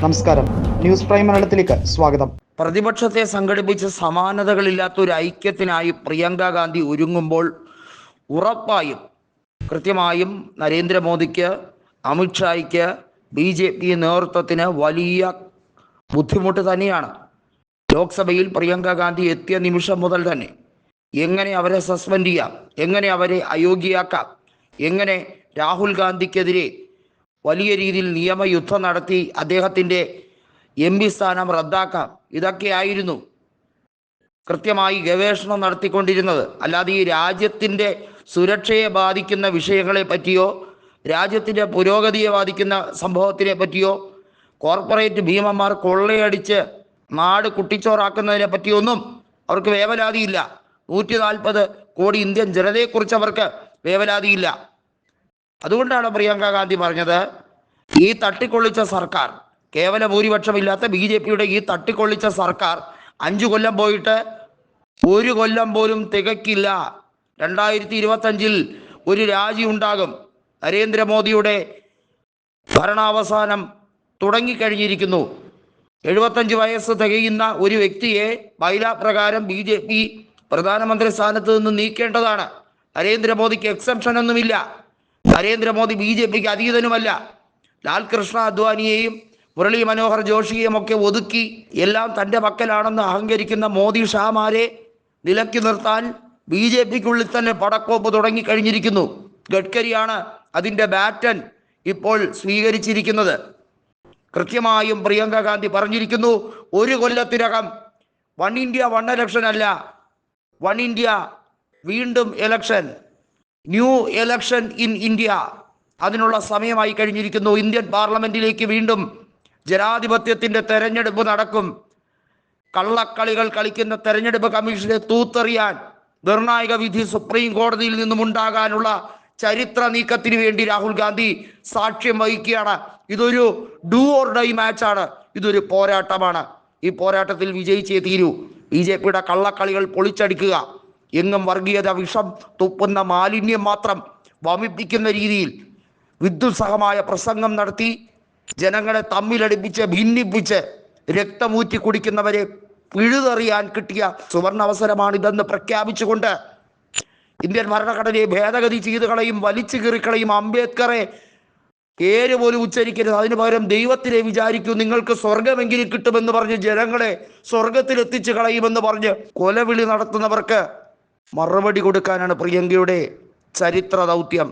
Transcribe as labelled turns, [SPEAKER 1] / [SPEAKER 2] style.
[SPEAKER 1] നമസ്കാരം. News prime മലയാളത്തിലേക്ക് സ്വാഗതം.
[SPEAKER 2] പ്രതിപക്ഷത്തെ സംഘടിപ്പിച്ച് സമാനതകളില്ലാത്ത ഒരു ഐക്യത്തിനായി പ്രിയങ്ക ഗാന്ധി ഒരുങ്ങുമ്പോൾ ഉറപ്പായും കൃത്യമായും നരേന്ദ്രമോദിക്ക് അമിത്ഷായ്ക്ക് ബി ജെ പി നേതൃത്വത്തിന് വലിയ ബുദ്ധിമുട്ട് തന്നെയാണ്. ലോക്സഭയിൽ പ്രിയങ്ക ഗാന്ധി എത്തിയ നിമിഷം മുതൽ തന്നെ എങ്ങനെ അവരെ സസ്പെൻഡ് ചെയ്യാം എങ്ങനെ അവരെ അയോഗ്യയാക്കാം എങ്ങനെ രാഹുൽ ഗാന്ധിക്കെതിരെ വലിയ രീതിയിൽ നിയമയുദ്ധം നടത്തി അദ്ദേഹത്തിന്റെ എം പി സ്ഥാനം റദ്ദാക്കാം. ഇതൊക്കെയായിരുന്നു കൃത്യമായി ഗവേഷണം നടത്തിക്കൊണ്ടിരുന്നത്. അല്ലാതെ ഈ രാജ്യത്തിന്റെ സുരക്ഷയെ ബാധിക്കുന്ന വിഷയങ്ങളെ പറ്റിയോ രാജ്യത്തിന്റെ പുരോഗതിയെ ബാധിക്കുന്ന സംഭവത്തിനെ പറ്റിയോ കോർപ്പറേറ്റ് ഭീമന്മാർ കൊള്ളയടിച്ച് നാട് കുട്ടിച്ചോറാക്കുന്നതിനെ പറ്റിയൊന്നും അവർക്ക് വേവലാതിയില്ല. നൂറ്റി നാൽപ്പത് കോടി ഇന്ത്യൻ ജനതയെക്കുറിച്ച് അവർക്ക് വേവലാതിയില്ല. അതുകൊണ്ടാണ് പ്രിയങ്ക ഗാന്ധി പറഞ്ഞത് ഈ തട്ടിക്കൊള്ളിച്ച സർക്കാർ കേവല ഭൂരിപക്ഷമില്ലാത്ത ബി ജെ പിയുടെ ഈ തട്ടിക്കൊള്ളിച്ച സർക്കാർ അഞ്ചു കൊല്ലം പോയിട്ട് ഒരു കൊല്ലം പോലും തികക്കില്ല രണ്ടായിരത്തി ഇരുപത്തഞ്ചിൽ ഒരു രാജി ഉണ്ടാകും. നരേന്ദ്രമോദിയുടെ ഭരണാവസാനം തുടങ്ങിക്കഴിഞ്ഞിരിക്കുന്നു. എഴുപത്തഞ്ച് വയസ്സ് തികയുന്ന ഒരു വ്യക്തിയെ ബൈലാ പ്രകാരം ബി ജെ പി പ്രധാനമന്ത്രി സ്ഥാനത്ത് നിന്ന് നീക്കേണ്ടതാണ്. നരേന്ദ്രമോദിക്ക് എക്സെപ്ഷൻ ഒന്നുമില്ല നരേന്ദ്രമോദി ബി ജെ പിക്ക് അതീതനുമല്ല. ലാൽകൃഷ്ണ അദ്വാനിയെയും മുരളി മനോഹർ ജോഷിയെയും ഒക്കെ ഒതുക്കി എല്ലാം തന്റെ പക്കലാണെന്ന് അഹങ്കരിക്കുന്ന മോദി ഷാമാരെ നിലക്കി നിർത്താൻ ബി ജെ പിക്കുള്ളിൽ തന്നെ പടക്കോപ്പ് തുടങ്ങിക്കഴിഞ്ഞിരിക്കുന്നു. ഗഡ്കരിയാണ് അതിന്റെ ബാറ്റൻ ഇപ്പോൾ സ്വീകരിച്ചിരിക്കുന്നത്. കൃത്യമായും പ്രിയങ്ക ഗാന്ധി പറഞ്ഞിരിക്കുന്നു ഒരു കൊല്ലത്തിനകം വൺ ഇന്ത്യ വൺ ഇലക്ഷൻ അല്ല വൺ ഇന്ത്യ വീണ്ടും election new election in India. അതിനുള്ള സമയമായി കഴിഞ്ഞിരിക്കുന്നു. ഇന്ത്യൻ പാർലമെന്റിലേക്ക് വീണ്ടും ജനാധിപത്യത്തിന്റെ തെരഞ്ഞെടുപ്പ് നടക്കും. കള്ളക്കളികൾ കളിക്കുന്ന തെരഞ്ഞെടുപ്പ് കമ്മീഷനെ തൂത്തെറിയാൻ നിർണായക വിധി സുപ്രീം കോടതിയിൽ നിന്നും ഉണ്ടാകാനുള്ള ചരിത്ര നീക്കത്തിന് വേണ്ടി രാഹുൽ ഗാന്ധി സാക്ഷ്യം വഹിക്കുകയാണ്. ഇതൊരു ഡു ഓർ ഡൈ മാച്ചാണ്. ഇതൊരു പോരാട്ടമാണ്. ഈ പോരാട്ടത്തിൽ വിജയിച്ചേ തീരൂ. ബി ജെ പിയുടെ കള്ളക്കളികൾ പൊളിച്ചടിക്കുക. എങ്ങും വർഗീയത വിഷം തുപ്പുന്ന മാലിന്യം മാത്രം വമിപ്പിക്കുന്ന രീതിയിൽ വിദ്യുത്സഹമായ പ്രസംഗം നടത്തി ജനങ്ങളെ തമ്മിലടിപ്പിച്ച് ഭിന്നിപ്പിച്ച് രക്തമൂറ്റി കുടിക്കുന്നവരെ പിഴുതെറിയാൻ കിട്ടിയ സുവർണ അവസരമാണിതെന്ന് പ്രഖ്യാപിച്ചുകൊണ്ട് ഇന്ത്യൻ ഭരണഘടനയെ ഭേദഗതി ചെയ്തു കളയും വലിച്ചു കീറിക്കളയും അംബേദ്കറെ പേര് പോലും ഉച്ചരിക്കരുത്. അതിനു പകരം ദൈവത്തിനെ വിചാരിക്കൂ നിങ്ങൾക്ക് സ്വർഗമെങ്കിലും കിട്ടുമെന്ന് പറഞ്ഞ് ജനങ്ങളെ സ്വർഗത്തിൽ എത്തിച്ചു കളയുമെന്ന് പറഞ്ഞ് കൊലവിളി നടത്തുന്നവർക്ക് മറുപടി കൊടുക്കാനാണ് പ്രിയങ്കയുടെ ചരിത്ര ദൗത്യം.